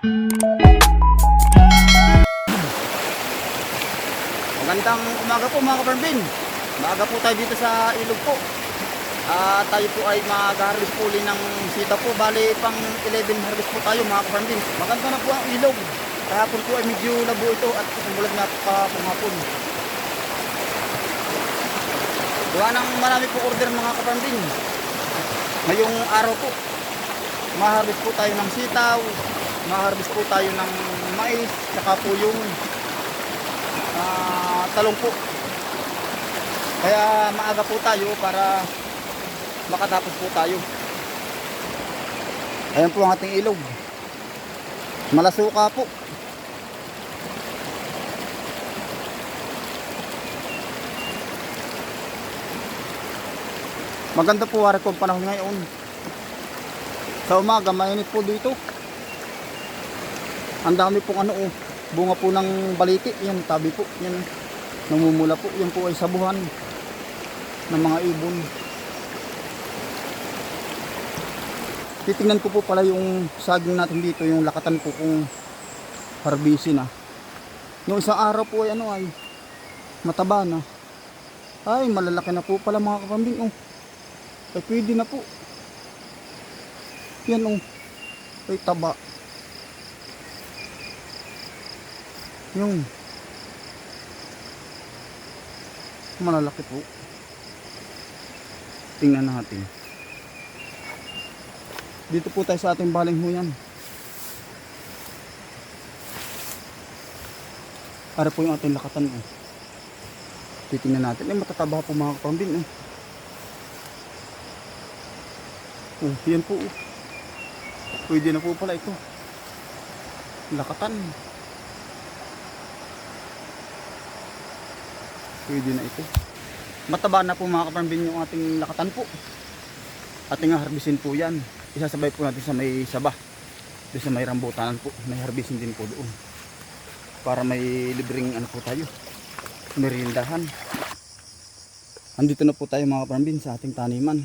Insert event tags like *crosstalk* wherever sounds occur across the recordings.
Magandang umaga po mga kaparmbin. Maaga po tayo dito sa ilog po. Ah, tayo po ay mag-harvest po ulit ng sita po. Bali, pang 11 harvest po tayo mga kaparmbin. Maganda na po ang ilog. Kahapon po ay medyo labo ito at sumulat nga pa pumapon. Gawa ng marami po order mga kaparmbin. Ngayong araw po, maharvest po tayo ng sitaw, maharvest po tayo ng mais, saka po yung ah, talong po. Kaya maaga po tayo para makatapos po tayo. Ayan po ang ating ilog. Malasuka po. Maganda po wari ko ang panahon ngayon. Sa umaga, mainit po dito. Ang dami pong ano oh, bunga po ng baliti. Yan, tabi po. Yan, namumula po. Yan po ay sabuhan ng mga ibon. Titingnan ko po pala yung saging natin dito, yung lakatan po kung harbisin na. Noong isang araw po ay ano ay mataba na. Ay, malalaki na po pala mga kapambing. Oh. Ay, pwede na po. Yan oh. Ay, taba. Yung malalaki po. Tingnan natin. Dito po tayo sa ating baling huyan. Para po yung ating lakatan. Oh. Titingnan natin. Eh, matataba po mga kapambin. Oh. Oh, yan po. oh. Pwede na po pala ito. Lakatan. Pwede na ito. Mataba na po mga kapambin yung ating lakatan po. Ating harbisin po yan. Isasabay po natin sa may saba. Doon sa may rambutanan po. May harbisin din po doon. Para may libreng ano po tayo. Merindahan. Andito na po tayo mga kapambin sa ating taniman.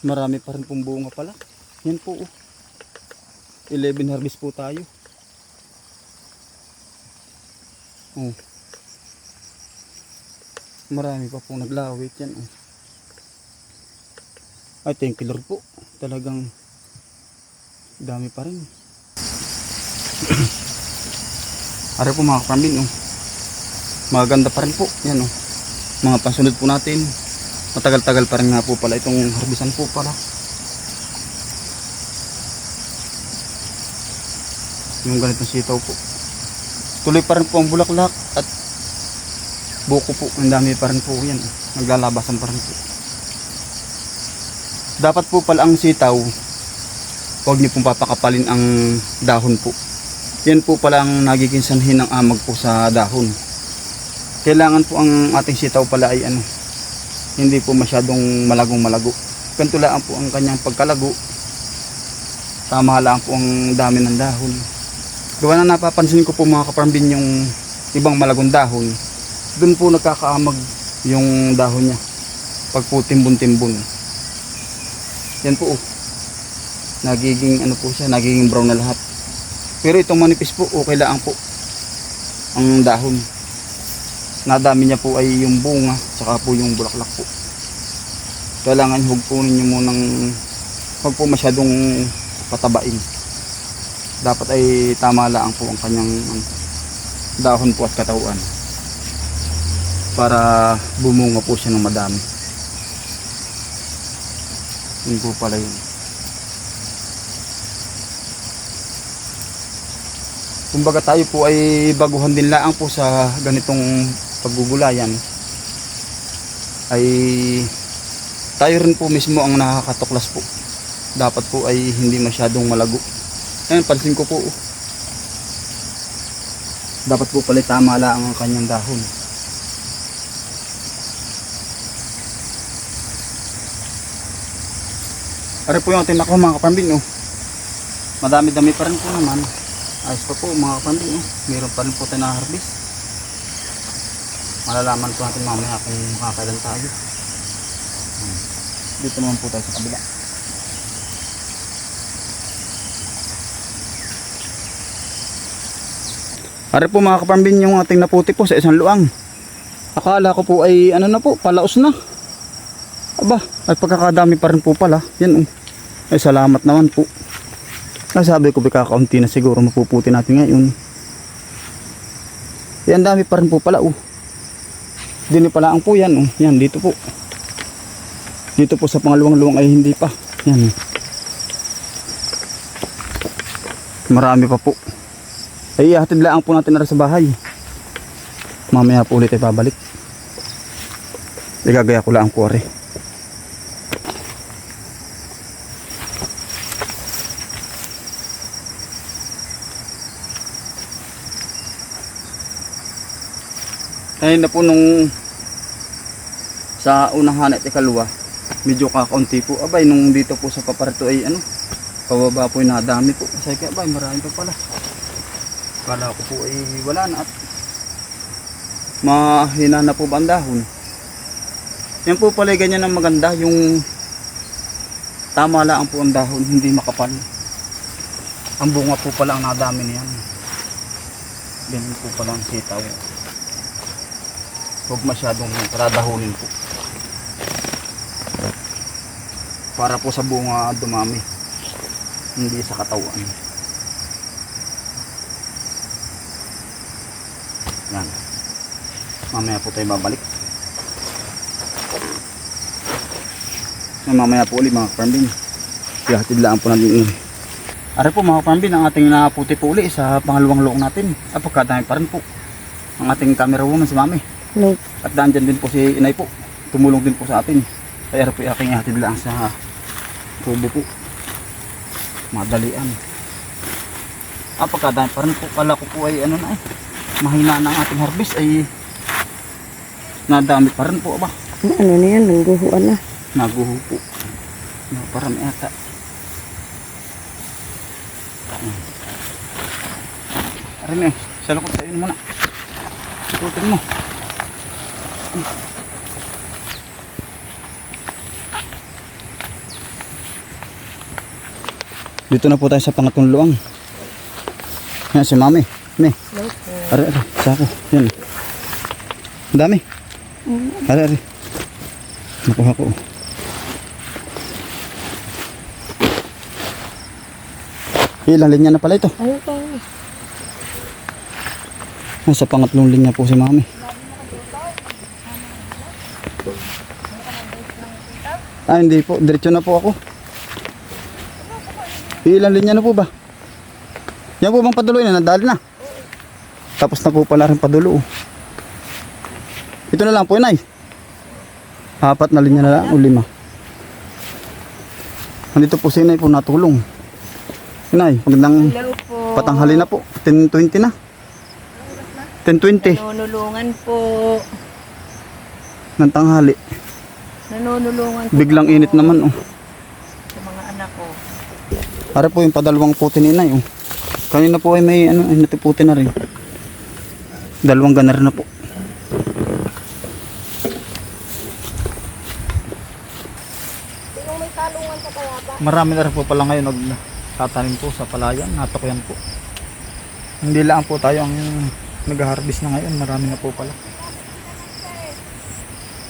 Marami pa rin pong bunga pala. Yan po. Oh. 11 harvest po tayo. Oh. Marami pa pong naglawit yan. Oh. Ay, thank you po. Talagang dami pa rin. *coughs* Ari po mga kapambin. Oh. Maganda pa rin po. Yan oh. Mga pasunod po natin. Matagal-tagal pa rin nga po pala itong harbisan po pala. Yung ganitong sitaw po. Tuloy pa rin po ang bulaklak at buko po. Ang dami pa rin po yan. Naglalabasan pa rin po. Dapat po pala ang sitaw, huwag niyo pong papakapalin ang dahon po. Yan po pala ang nagiging sanhin ng amag po sa dahon. Kailangan po ang ating sitaw pala ay ano, hindi po masyadong malagong malago. Ganito lang po ang kanyang pagkalago. Tama lang po ang dami ng dahon. Gawa na napapansin ko po mga kaparmbin yung ibang malagong dahon. Doon po nagkakaamag yung dahon niya. Pag po timbun-timbun. Yan po oh. Nagiging ano po siya, nagiging brown na lahat. Pero itong manipis po, okay lang po. Ang dahon. Nadami niya po ay yung bunga, saka po yung bulaklak po. Kailangan huwag po ninyo munang huwag po masyadong patabain. Dapat ay tama lang po ang kanyang dahon po at katawan. Para bumunga po siya ng madami. Yun po pala yun. Kumbaga tayo po ay baguhan din laang po sa ganitong paggugulayan. Ay tayo rin po mismo ang nakakatuklas po. Dapat po ay hindi masyadong malago. Ayun, pansin ko po. oh. Dapat po pala tama lang ang kanyang dahon. Ari po yung ating nakuha mga kapambing oh. Madami-dami pa rin po naman. Ayos pa po mga kapambing oh. Meron pa rin po tayo harvest. Malalaman po natin mamaya kung makakailan tayo. Hmm. Dito naman po tayo sa kabila. Are po mga kapambin yung ating naputi po sa isang luang. Akala ko po ay ano na po, palaos na. Aba, ay pagkakadami pa rin po pala. Yan oh. Ay salamat naman po. Nasabi ko kakaunti na siguro mapuputi natin ngayon. Yan dami pa rin po pala oh. Dini pala ang po yan oh. Yan dito po. Dito po sa pangalawang luwang ay hindi pa. Yan. Marami pa po. Ay hatid lang po natin na sa bahay. Mamaya po ulit ay babalik. Igagaya ko lang po are. Ayun na po nung sa unang hanat ikalwa, medyo kakaunti po. Abay, nung dito po sa paparto ay ano, pababa po yung nadami po. Kasi kaya abay, marami pa pala. Kala ko po ay wala na at mahina na po ba ang dahon. Yan po pala ganyan ang maganda, yung tama lang po ang dahon, hindi makapal. Ang bunga po pala ang nadami niyan. Ganyan po pala ang sitaw. Huwag masyadong tradahunin po. Para po sa bunga dumami. Hindi sa katawan. Yan. Mamaya po tayo babalik. Yan, mamaya po ulit mga farmbin. Ihatid lang po natin. Are po mga farmbin, ang ating naputi po ulit sa pangalawang loong natin. At pagkadami pa rin po. Ang ating camera woman si mami. No. At dandyan din po si inay po. Tumulong din po sa atin. Kaya po aking ihatid lang sa tubo po. Madalian. Ah, pagkadami pa rin po. Kala ko po ay ano na eh. Mahina na ang ating harvest ay nadami pa rin po ba? Ano na yan, nangguhuan na. Naguho po. No, parang ata. Arin eh, sa tayo muna. Ikutin mo. Dito na po tayo sa pangatong luang. Yan si mami. Are, are. Sako. Yan. Ang dami. Are, are. Nakuha ko. Ilang linya na pala ito. Ano po? Nasa pangatlong linya po si mami. Ah, hindi po. Diretso na po ako. Ilang linya na po ba? Yan po bang paduloy na? Nadali na. Tapos na po pala rin padulo. Ito na lang po, inay. Apat na linya na lang o lima. Nandito po si inay po natulong. Inay, magandang Hello po. patanghali na po. 10.20 na. 10.20 Nanunulungan po. ng tanghali. Nanunulungan po. Biglang ako init naman oh. Sa mga anak ko. Para po yung padalawang puti ni inay oh. Kanina po ay may ano, ay natiputi na rin. Dalawang ganar na po. Marami na rin po pala ngayon nagtatanim po sa palayan, natakyan po. Hindi lang po tayo ang nag-harvest na ngayon, marami na po pala.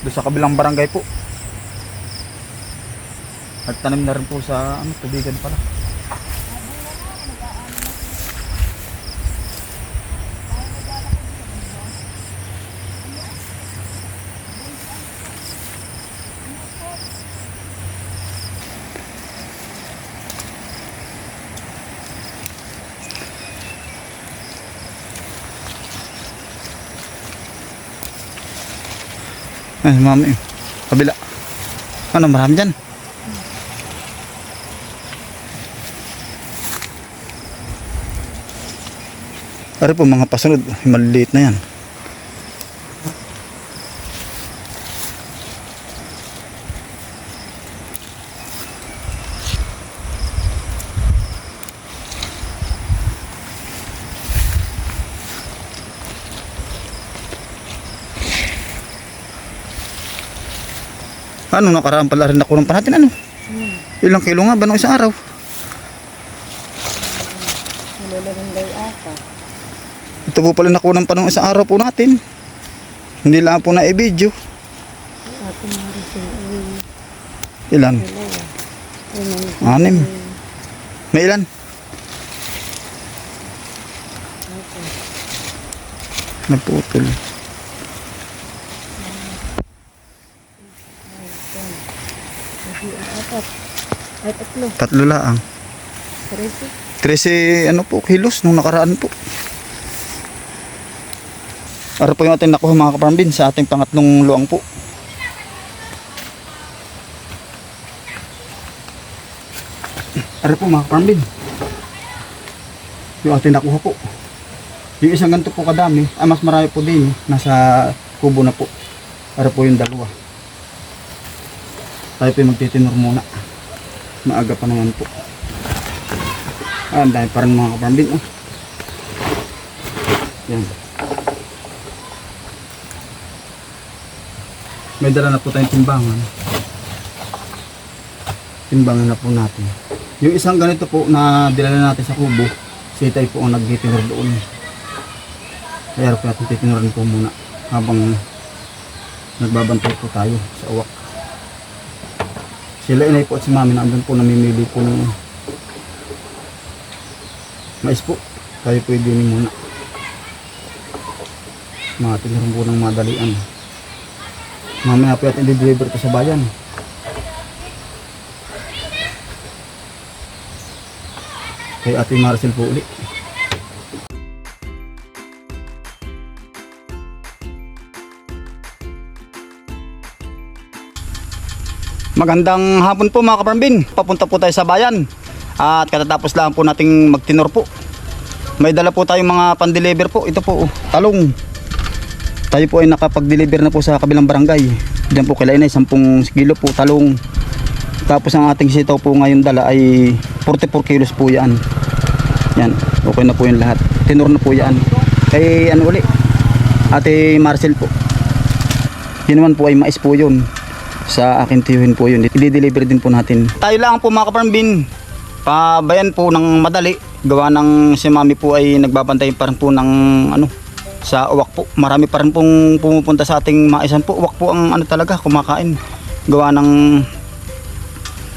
Doon sa kabilang barangay po. Nagtanim na rin po sa ano, tubigan pala. Eh, mami. Kabila. Ano, marami dyan. Ari po mga pasunod, maliliit na yan. Ano, nakaraan pala rin ako ng panatin, ano? Ilang kilo nga ba nung isang araw? Nalalagang day ata. Ito po pala nakuha ng panong isang araw po natin. Hindi lang po na i-video. Ay, Ilan? dalawa. Ay, may Anim. May ilan? Naputol. apat. Ay, tatlo. Tatlo lang. Trece. 13 ano po kilos nung nakaraan po. Para po yung ating nakuha mga kaparambin sa ating pangatlong luang po. Ara po mga kaparambin. Yung ating nakuha po. Yung isang ganito po kadami, ah, mas marami po din. Nasa kubo na po. Para po yung dalawa. Tayo po yung magtitinor muna. Maaga pa naman po. Ah, ang dami pa rin mga kaparambin. Oh. Yan. May dala na po tayong timbangan. Timbangan na po natin. Yung isang ganito po na dinala natin sa kubo, si Itay po ang nagtitinor doon. Kaya po natin titinorin po muna habang nagbabantay po tayo sa uwak. Sila inay po at si mami nandun po namimili po ng mais po. Tayo po din muna. Mga tinirin po ng madalian. Mamaya po natin i-deliver ito sa bayan. Kay Ate Marcel po uli. Magandang hapon po mga kaparambin. Papunta po tayo sa bayan. At katatapos lang po nating magtinor po. May dala po tayong mga pan-deliver po. Ito po, oh, talong. Tayo po ay nakapag-deliver na po sa kabilang barangay. Diyan po kailan ay 10 kilo po talong. Tapos ang ating sitaw po ngayon dala ay 44 kilos po yan. Yan, okay na po yung lahat. Tinor na po yan. Kay ano uli? Ate Marcel po. Yun naman po ay mais po yun. Sa akin tiyuhin po yun. I-deliver din po natin. Tayo lang po mga kaparambin. Pabayan po ng madali. Gawa ng si mami po ay nagbabantay pa rin po ng ano sa uwak po. Marami pa rin pong pumupunta sa ating maisan po. Uwak po ang ano talaga kumakain. Gawa ng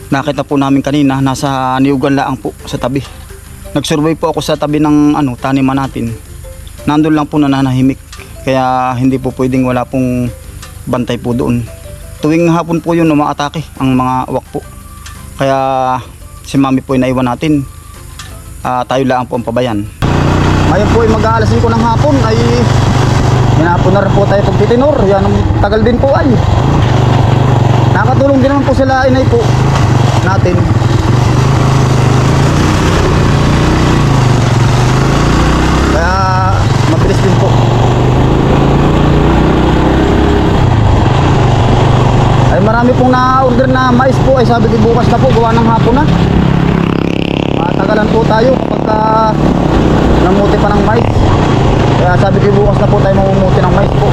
nakita po namin kanina nasa niyugan laang po sa tabi. Nag-survey po ako sa tabi ng ano taniman natin. Nandun lang po nananahimik. Kaya hindi po pwedeng wala pong bantay po doon. Tuwing hapon po yun umaatake ang mga uwak po. Kaya si mami po ay naiwan natin. Ah, tayo lang po ang pabayan. Ngayon po ay mag-aalas 5 ng hapon ay hinapon po tayo pagtitinor. Yan ang tagal din po ay. Nakatulong din naman po sila inay po natin. Kaya mabilis din po. Ay marami pong na-order na mais po ay sabi ko bukas na po gawa ng hapon na. Matagalan po tayo kapag ka namuti pa ng mais. Kaya sabi ko bukas na po tayo mamumuti ng mais po.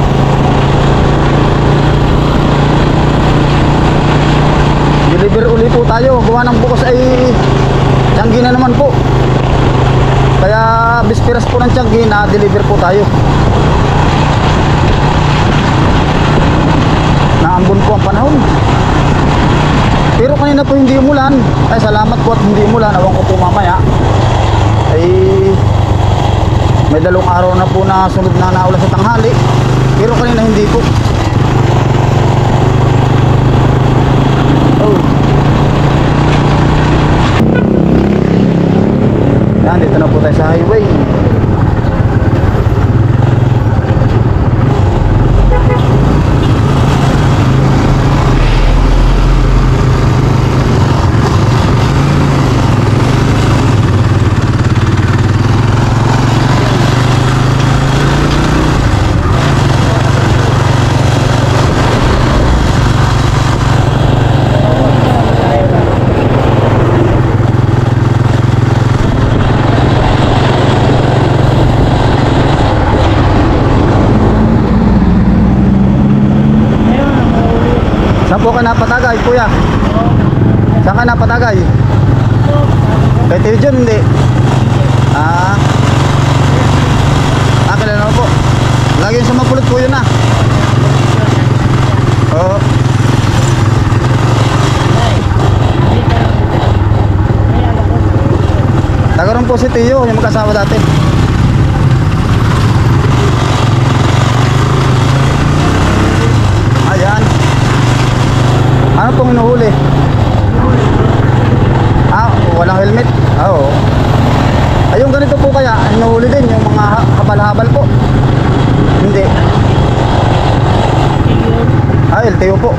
Deliver uli po tayo. Gawa ng bukas ay tiyanggi na naman po. Kaya bisperas po ng tiyanggi na deliver po tayo. Naambon po ang panahon. Pero kanina po hindi umulan. Ay salamat po at hindi umulan. Awang ko po mamaya. Ay may dalawang araw na po na sunod na naulan sa tanghali. Pero kanina hindi po. Oh. Yan, dito na po tayo sa highway. Saan po ka napatagay, kuya? Saan ka napatagay? Kay Tio John, hindi. Ah. Ah, yung sa mapulot po yun ah. Oo. Tagaroon po si Tio, yung magkasawa dati. Ayan. Ano pong inuhuli? Ah, walang helmet? Ah, oo. Ay, yung ganito po kaya, inuhuli din, yung mga ha- habal-habal po. Hindi. LTO po.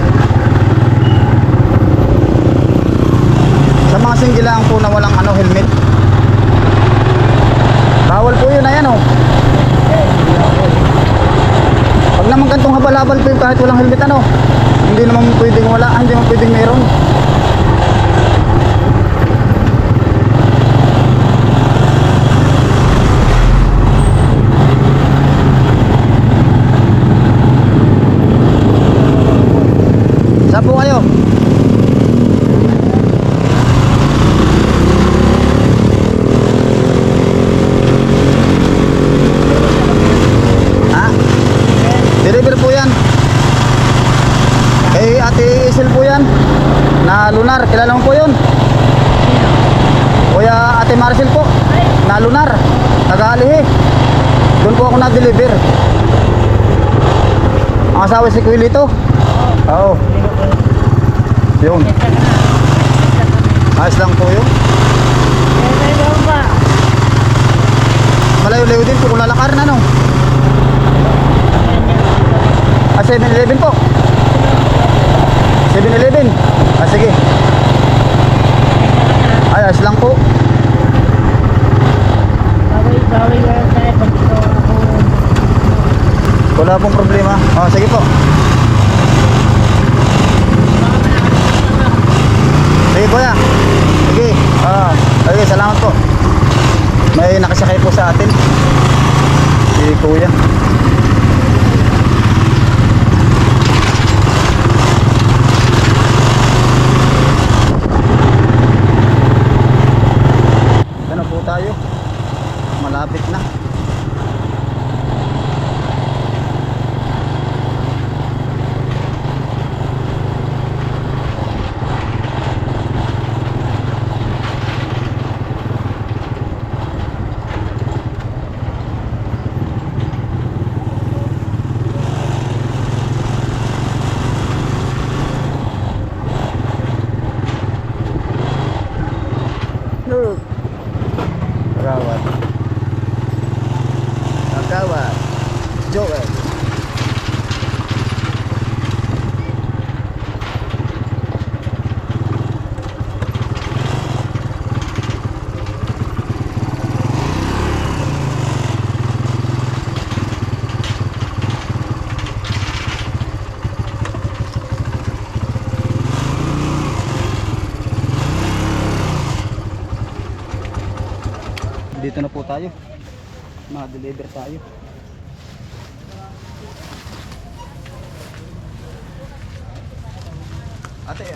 Sa mga singgilaan po na walang ano, helmet. Bawal po yun, ayan oh. Pag naman kantong habal-habal po yung kahit walang helmet ano, hindi naman pwedeng wala, ah, hindi naman pwedeng meron. Saan po kayo? Ha? Deliver po yan. Kay Ate Isel po yan. Na lunar. Kilala mo po yun? Kuya Ate Marcel po. Na lunar. Taga-alihi. Doon po ako na-deliver. Ang asawa si Kuilito. Oo. Yun. Ayos lang po yun. Malayo-layo din po kung lalakarin ano. Ah, 7-Eleven po. 7-Eleven. Ah, sige. Ay, ayos lang po. Wala pong problema. Oh, sige po. Sige kuya. Sige. Ah, okay, salamat po. May nakasakay po sa atin. Si kuya. Ano po tayo? Malapit na. Look. Kagawad. Kagawad. Joel. Dito na po tayo. Ma-deliver tayo. Ate,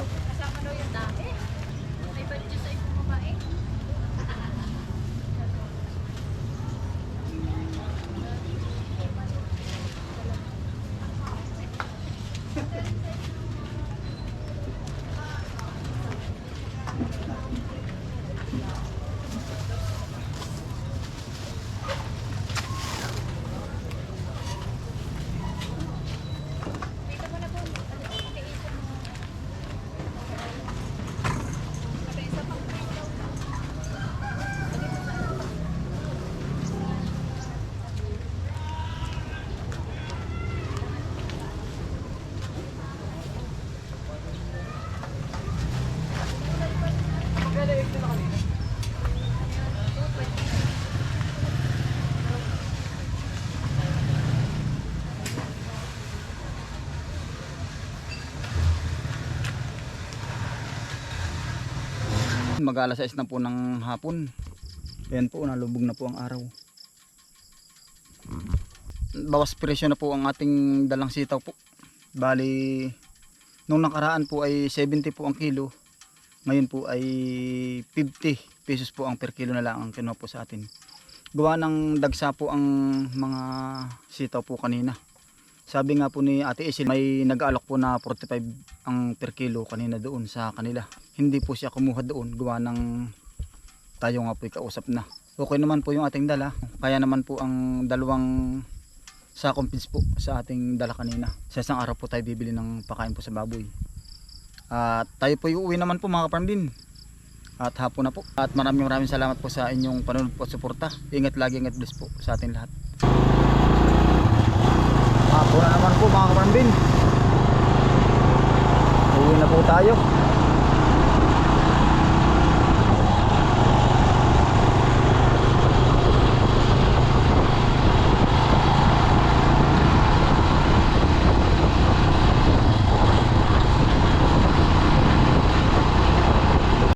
*laughs* Mag alas 6 na po ng hapon. Ayan po, nalubog na po ang araw. Bawas presyo na po ang ating dalang sitaw po. Bali, nung nakaraan po ay 70 po ang kilo. Ngayon po ay 50 pesos po ang per kilo na lang ang kinuha po sa atin. gawa ng dagsa po ang mga sitaw po kanina. Sabi nga po ni Ate Isil, may nag-aalok po na 45 ang per kilo kanina doon sa kanila. Hindi po siya kumuha doon, gawa ng tayo nga po kausap na. Okay naman po yung ating dala. Kaya naman po ang dalawang sakong pins po sa ating dala kanina. Sa isang araw po tayo bibili ng pakain po sa baboy. At tayo po uuwi naman po mga kaparambin. At hapon na po. At maraming maraming salamat po sa inyong panunod po at suporta. Ingat lagi, ingat bless po sa ating lahat. Hapon na naman po mga kaparambin. Uwi na po tayo.